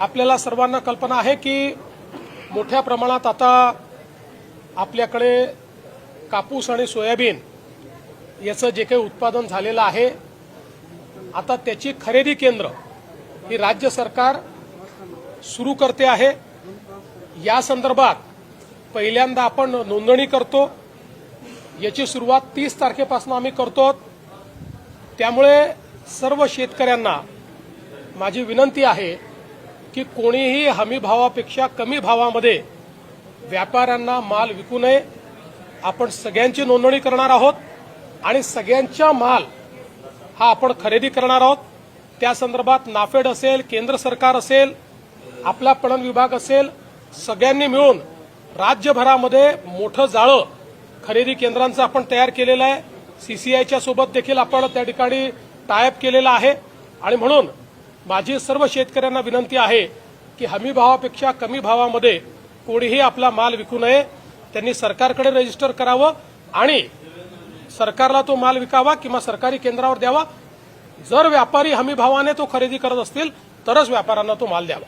आपल्याला सर्वांना कल्पना आहे की मोठ्या प्रमाणात आता आपल्याकडे कापूस आणि सोयाबीन याचं जे काही उत्पादन झालेलं आहे आता त्याची खरेदी केंद्र ही राज्य सरकार सुरू करते आहे. या संदर्भात पहिल्यांदा आपण नोंदणी करतो. याची सुरुवात तीस तारखेपासून आम्ही करतो. त्यामुळे सर्व शेतकऱ्यांना माझी विनंती आहे की कोणीही हमी भावापेक्षा कमी भावामध्ये व्यापाऱ्यांना माल विकू नये. आपण सगळ्यांची नोंदणी करणार आहोत आणि सगळ्यांचा माल हा आपण खरेदी करणार आहोत. त्या संदर्भात नाफेड असेल केंद्र सरकार असेल आपला पणन विभाग असेल सगळ्यांनी मिळून राज्यभरामध्ये मोठं जाळं खरेदी केंद्रांचं आपण तयार केलेलं आहे. सीसीआयच्या सोबत देखील आपण त्या ठिकाणी टायअप केलेला आहे. आणि म्हणून माझी सर्व शेतकऱ्यांना विनंती आहे की हमी भावापेक्षा कमी भावामध्ये कोणीही आपला माल विकू नये. त्यांनी सरकारकडे रजिस्टर करावं आणि सरकारला तो माल विकावा किंवा सरकारी केंद्रावर द्यावा. जर व्यापारी हमी भावाने तो खरेदी करत असतील तरच व्यापाऱ्यांना तो माल द्यावा.